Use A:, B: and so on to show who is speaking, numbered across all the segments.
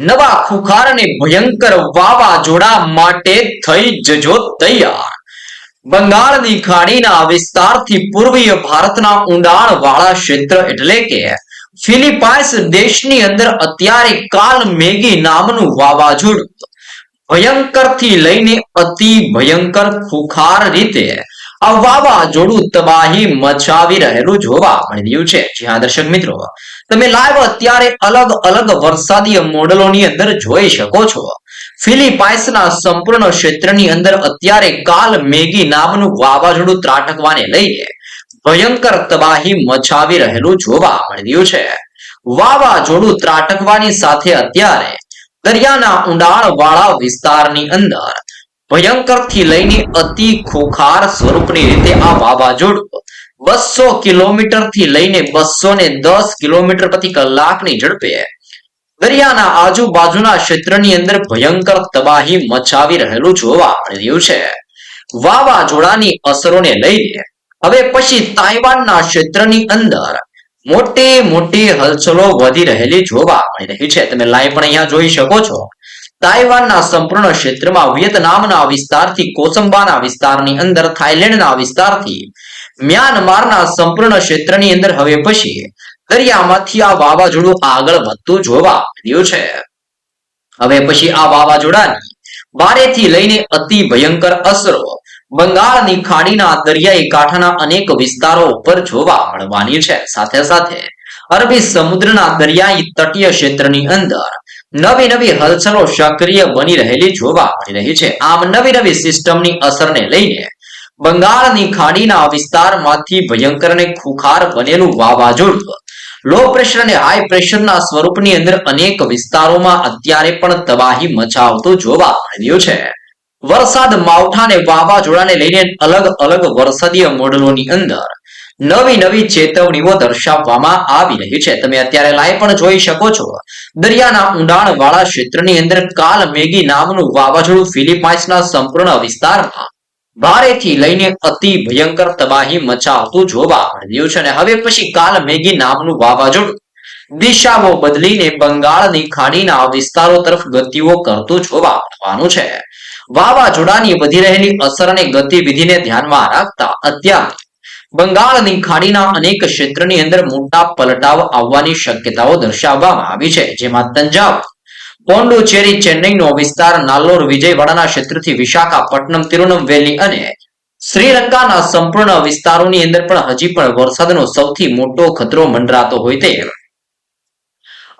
A: નવા ખુખાર અને ભયંકર વાવાઝોડા માટે થઈ જજો તૈયાર. બંગાળની ખાડીના વિસ્તારથી પૂર્વીય ભારતના ઊંડાણ વાળા ક્ષેત્ર એટલે કે ફિલિપાઇન્સ દેશની અંદર અત્યારે કાલ મેગી નામનું વાવાઝોડું ભયંકરથી લઈને અતિ ભયંકર ખુખાર રીતે આ વાવાઝોડું તબાહી મચાવી રહેલું જોવા મળી છે. જ્યાં દર્શક મિત્રો, તમે લાઈવ અત્યારે અલગ અલગ વરસાદી મોડલોની અંદર જોઈ શકો છો. ફિલિપાઇન્સના સંપૂર્ણ ક્ષેત્રની અંદર અત્યારે કાલ મેગી નામનું વાવાઝોડું ત્રાટકવાને લઈને ભયંકર તબાહી મચાવી રહેલું જોવા મળી રહ્યું છે. વાવાઝોડું ત્રાટકવાની સાથે અત્યારે દરિયાના ઊંડાણ વાળા વિસ્તારની અંદર ભયંકરથી લઈને અતિ ખોખાર સ્વરૂપની રીતે આ વાવાઝોડું બસો કિલોમીટરથી લઈને બસો ને દસ કિલોમીટર પ્રતિ કલાકની ઝડપે દરિયાના આજુબાજુના ક્ષેત્રની અંદર ભયંકર તબાહી મચાવી રહેલું જોવા મળી રહ્યું છે. વાવાઝોડાની અસરોને લઈને હવે પછી તાઇવાનના ક્ષેત્રની અંદર મોટી મોટી હલચલો વધી રહેલી જોવા મળી રહી છે. તમે લાઈવ પણ અહીંયા જોઈ શકો છો. તાઇવાનના સંપૂર્ણ ક્ષેત્રમાં વિયેતનામના વિસ્તારથી કોસંબાના વિસ્તારની અંદર, થાઇલેન્ડના વિસ્તારથી મ્યાનમારના સંપૂર્ણ ક્ષેત્રની અંદર. હવે પછી દરિયામાંથી આ વાવાઝોડું આગળ વધતું જોવા મળ્યું છે. હવે પછી આ વાવાઝોડાની ભારેથી લઈને અતિ ભયંકર અસરો બંગાળની ખાડીના દરિયાઈ કાંઠાના અનેક વિસ્તારો ઉપર જોવા મળવાની છે. સાથે સાથે અરબી સમુદ્રના દરિયાઈ તટીય ક્ષેત્રની અંદર નવી નવી હલચલો સક્રિય બની રહેલી જોવા મળી રહી છે. આમ નવી નવી સિસ્ટમની અસરને લઈને બંગાળની ખાડીના વિસ્તારમાંથી ભયંકર અને ખુખાર બનેલું વાવાઝોડું લો પ્રેશર અને હાઈ પ્રેશરના સ્વરૂપની અંદર અનેક વિસ્તારોમાં અત્યારે પણ તબાહી મચાવતું જોવા મળી રહ્યું છે. વરસાદ માવઠા અને વાવાઝોડાને લઈને અલગ અલગ વરસાદીય મોડલોની અંદર નવી નવી ચેતવણીઓ દર્શાવવામાં આવી રહી છે. તમે અત્યારે લાઈવ પણ જોઈ શકો છો. દરિયાના ઊંડાણ વાળા ક્ષેત્રની અંદર કાલ મેગી નામનું વાવાઝોડું ફિલિપાઇન્સના સંપૂર્ણ વિસ્તારમાં ભારેથી લઈને અતિ ભયંકર તબાહી મચાવતું જોવા મળ્યું છે. અને હવે પછી કાલ મેગી નામનું વાવાઝોડું દિશાઓ બદલીને બંગાળની ખાડીના વિસ્તારો તરફ ગતિઓ કરતું જોવા મળવાનું છે. વાવાઝોડાની વધી રહેલી અસર અને ગતિવિધિને ધ્યાનમાં રાખતા અત્યારે બંગાળની ખાડીના અનેક ક્ષેત્રની અંદર મોટા પલટાવ આવવાની શક્યતાઓ દર્શાવવામાં આવી છે, જેમાં તંજાવ પોંડુચેરી ચેન્નઈનો વિસ્તાર, નાલ્લોર, વિજયવાડાના ક્ષેત્રથી વિશાખાપટ્ટનમ તિરુનમવેલી અને શ્રીલંકાના સંપૂર્ણ વિસ્તારોની અંદર પણ હજી પણ વરસાદનો સૌથી મોટો ખતરો મંડરાતો હોય તે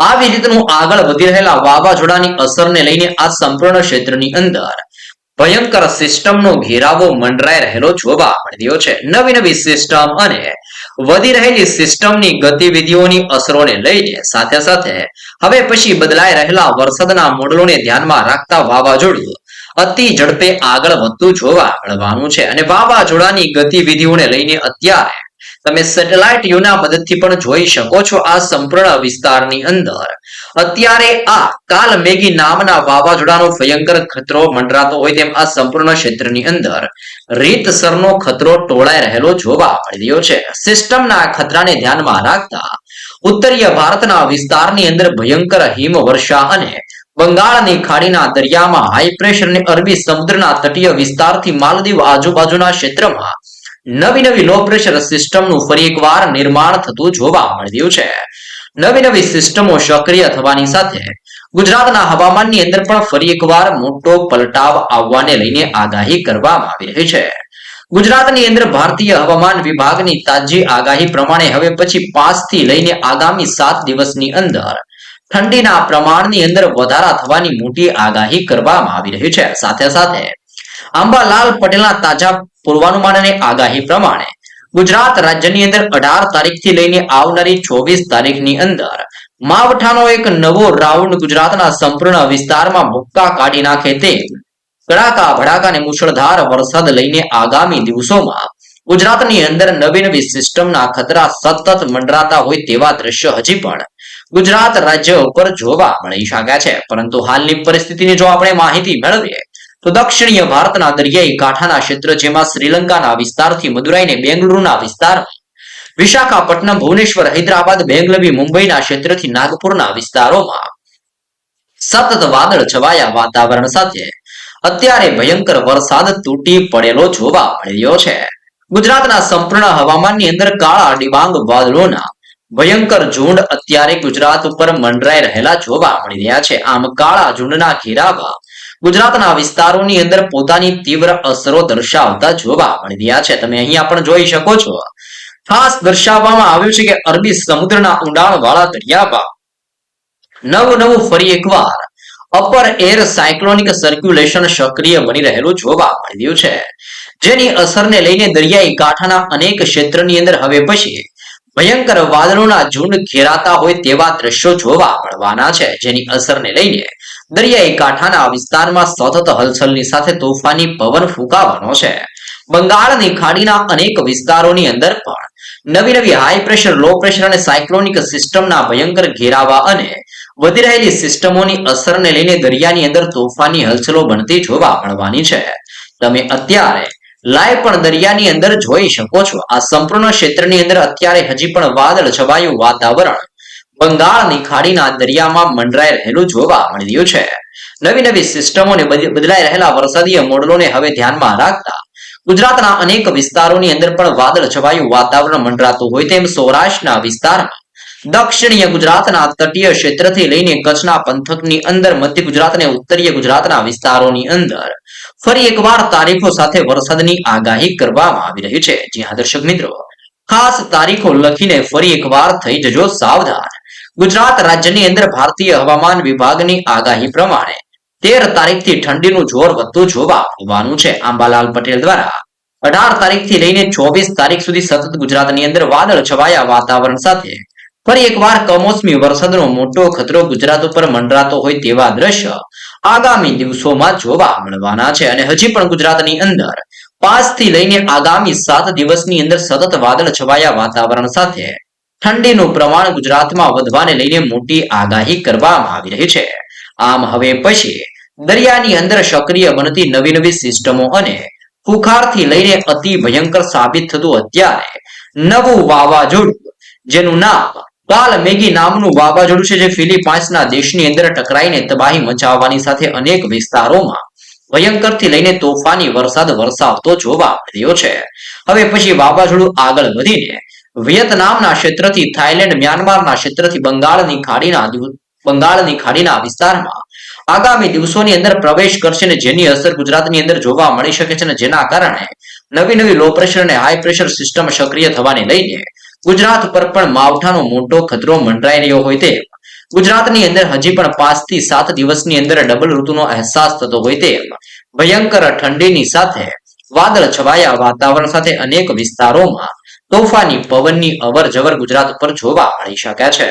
A: આવી રીતનું આગળ વધી રહેલા વાવાઝોડાની અસરને લઈને આ સંપૂર્ણ ક્ષેત્રની અંદર ભયંકર સિસ્ટમનો ઘેરાવો મંડરાઈ રહેલો જોવા મળ્યો છે. નવી નવી સિસ્ટમ અને વધી રહેલી સિસ્ટમની ગતિવિધિઓની અસરોને લઈને સાથે સાથે હવે પછી બદલાઈ રહેલા વરસાદના મોડલોને ધ્યાનમાં રાખતા વાવાઝોડું અતિ ઝડપે આગળ વધતું જોવા મળવાનું છે. અને વાવાઝોડાની ગતિવિધિઓને લઈને અત્યારે તમે સેટેલાઇટ યુના મદદથી પણ જોઈ શકો છો આ સંપૂર્ણ વિસ્તારની અંદર. અત્યારે આ કાલ મેગી નામના વાવાઝોડાનો ભયંકર ખતરો મંડરાતો હોય તેમ આ સંપૂર્ણ ક્ષેત્રની અંદર. રીતસરનો ખતરો ટોળાઈ રહેલો જોવા મળી રહ્યો છે. સિસ્ટમના ખતરાને ધ્યાનમાં રાખતા ઉત્તરીય ભારતના વિસ્તારની અંદર ભયંકર હિમવર્ષા અને બંગાળની ખાડીના દરિયામાં હાઈ પ્રેશર અને અરબી સમુદ્રના તટીય વિસ્તારથી માલદીવ આજુબાજુના ક્ષેત્રમાં નવી નવી લો પ્રેશર સિસ્ટમનું ફરી એકવાર નિર્માણ થતું જોવા મળ્યું છે. નવી નવી સિસ્ટમો સક્રિય થવાની સાથે ગુજરાતના હવામાનની અંદર પણ ફરી એકવાર મોટો પલટાવ આવવાને લઈને આગાહી કરવામાં આવી રહી છે. ગુજરાતની અંદર ભારતીય હવામાન વિભાગની તાજી આગાહી પ્રમાણે હવે પછી પાંચથી લઈને આગામી સાત દિવસની અંદર ઠંડીના પ્રમાણની અંદર વધારા થવાની મોટી આગાહી કરવામાં આવી રહી છે. સાથે સાથે આંબાલાલ પટેલના તાજા પૂર્વાનુમાન અને આગાહી પ્રમાણે, ગુજરાત રાજ્યની અંદર અઢાર તારીખથી લઈને આવનારી ચોવીસ તારીખની અંદર માવઠાનો એક નવો રાઉન્ડ ગુજરાતના સંપૂર્ણ વિસ્તારમાં ભૂક્કા કાઢી નાખે તે કડાકા, ભડાકા અને મુશળધાર વરસાદ લઈને આગામી દિવસોમાં ગુજરાતની અંદર નવી નવી સિસ્ટમના ખતરા સતત મંડરાતા હોય તેવા દ્રશ્ય હજી પણ ગુજરાત રાજ્ય ઉપર જોવા મળી શક્યા છે. પરંતુ હાલની પરિસ્થિતિની જો આપણે માહિતી મેળવીએ તો દક્ષિણીય ભારતના દરિયાઈ કાંઠાના ક્ષેત્ર જેમાં શ્રીલંકાના વિસ્તારથી મદુરાઈને બેંગલુરુના વિસ્તારમાં વિશાખાપટ્ટનમ, ભુવનેશ્વર, હૈદરાબાદ બેંગલવી મુંબઈના ક્ષેત્રથી નાગપુરના વિસ્તારોમાં સતત વાદળ છવાયા વાતાવરણ સાથે. અત્યારે ભયંકર વરસાદ તૂટી પડેલો જોવા મળ્યો છે. ગુજરાતના સંપૂર્ણ હવામાનની અંદર કાળા ડિબાંગ વાદળોના ભયંકર ઝુંડ અત્યારે ગુજરાત ઉપર મંડરાઈ રહેલા જોવા મળી રહ્યા છે. આમ કાળા ઝુંડના ઘેરાવા ગુજરાતના વિસ્તારોની અંદર પોતાની તીવ્ર અસરો દર્શાવતા જોવા મળી રહ્યા છે. તમે અહીંયા પણ જોઈ શકો છો. ખાસ દર્શાવવામાં આવ્યું છે કે અરબી સમુદ્રના ઊંડાણ વાળા દરિયામાં નવું નવું ફરી એકવાર અપર એર સાયક્લોનિક સર્ક્યુલેશન સક્રિય બની રહેલું જોવા મળી રહ્યું છે. જેની અસરને લઈને દરિયાઈ કાંઠાના અનેક ક્ષેત્રની અંદર હવે પછી ભયંકર વાદળોના ઝુંડ ઘેરાતા હોય તેવા દ્રશ્યો જોવા મળવાના છે. જેની અસરને લઈને દરિયાઈ કાંઠાના વિસ્તારમાં સતત હલચલની સાથે તોફાની પવન ફૂંકાવાનો છે. બંગાળની ખાડીના અનેક વિસ્તારોની અંદર પણ નવી નવી હાઈ પ્રેશર લો પ્રેશર અને સાયક્લોનિક સિસ્ટમના ભયંકર ઘેરાવા અને વધી રહેલી સિસ્ટમોની અસરને લઈને દરિયાની અંદર તોફાની હલચલો બનતી જોવા મળવાની છે. તમે અત્યારે લાઈવ પણ દરિયાની અંદર જોઈ શકો છો. આ સંપૂર્ણ ક્ષેત્રની અંદર અત્યારે હજી પણ વાદળ છવાયું વાતાવરણ બંગાળની ખાડીના દરિયામાં મંડરાઈ રહેલું જોવા મળી રહ્યું છે. નવી નવી સિસ્ટમોને બદલાઈ રહેલા વરસાદીય મોડલોને હવે ધ્યાનમાં રાખતા ગુજરાતના અનેક વિસ્તારોની અંદર પણ વાદળ છવાયું વાતાવરણ મંડરાતું હોય તેમ સૌરાષ્ટ્રના વિસ્તારમાં દક્ષિણીય ગુજરાતના તટીય ક્ષેત્રથી લઈને કચ્છના પંથકની અંદર મધ્ય ગુજરાત અને ઉત્તરીય ગુજરાતના વિસ્તારોની અંદર ફરી એકવાર તારીખો સાથે વરસાદની આગાહી કરવામાં આવી રહી છે. જી દર્શક મિત્રો, ખાસ તારીખો લખીને ફરી એકવાર થઈ જજો સાવધાન. ગુજરાત રાજ્યની અંદર ભારતીય હવામાન વિભાગની આગાહી પ્રમાણે તેર તારીખથી ઠંડીનું જોર વધતું જોવા મળવાનું છે. આંબાલાલ પટેલ દ્વારા અઢાર તારીખથી લઈને ચોવીસ તારીખ સુધી સતત ગુજરાતની અંદર વાદળ છવાયા વાતાવરણ સાથે ફરી એકવાર કમોસમી વરસાદનો મોટો ખતરો ગુજરાત ઉપર મંડરાતો હોય તેવા દ્રશ્ય આગામી દિવસોમાં જોવા મળવાના છે. અને હજી પણ ગુજરાતની અંદર પાંચથી લઈને આગામી સાત દિવસની અંદર સતત વાદળ છવાયા વાતાવરણ સાથે ઠંડીનું પ્રમાણ ગુજરાતમાં વધવાને લઈને મોટી આગાહી કરવામાં આવી રહી છે. આમ હવે પછી દરિયાની અંદર સક્રિય બનતી નવી નવી સિસ્ટમો અને ફુખારથી લઈને અતિ ભયંકર સાબિત થતું અત્યારે નવું વાવાઝોડું, જેનું નામ કાલ મેગી નામનું વાવાઝોડું છે, જે ફિલિપાઇન્સના દેશની અંદર ટકરાઈને તબાહી મચાવવાની સાથે અનેક વિસ્તારોમાં ભયંકરથી લઈને તોફાની વરસાદ વરસાવતો જોવા મળ્યો છે. હવે પછી વાવાઝોડું આગળ વધીને વિયેતનામના ક્ષેત્રથી, થાઇલેન્ડ, મ્યાનમારના ક્ષેત્રથી બંગાળની ખાડીના બંગાળની ખાડીના વિસ્તારમાં આગામી દિવસોની અંદર પ્રવેશ કરશે અને જેની અસર ગુજરાતની અંદર જોવા મળી શકે છે અને જેના કારણે નવી નવી લો પ્રેશર અને હાઈ પ્રેશર સિસ્ટમ સક્રિય થવાને લઈને ગુજરાત પર પણ માવઠાનો મોટો ખતરો મંડરાઈ રહ્યો હોય તે ગુજરાતની અંદર હજી પણ પાંચથી સાત દિવસની અંદર ડબલ ઋતુનો અહેસાસ થતો હોય તે ભયંકર ઠંડીની સાથે વાદળ છવાયા વાતાવરણ સાથે અનેક વિસ્તારોમાં તોફાની પવનની અવર જવર ગુજરાત ઉપર જોવા મળી શકે છે.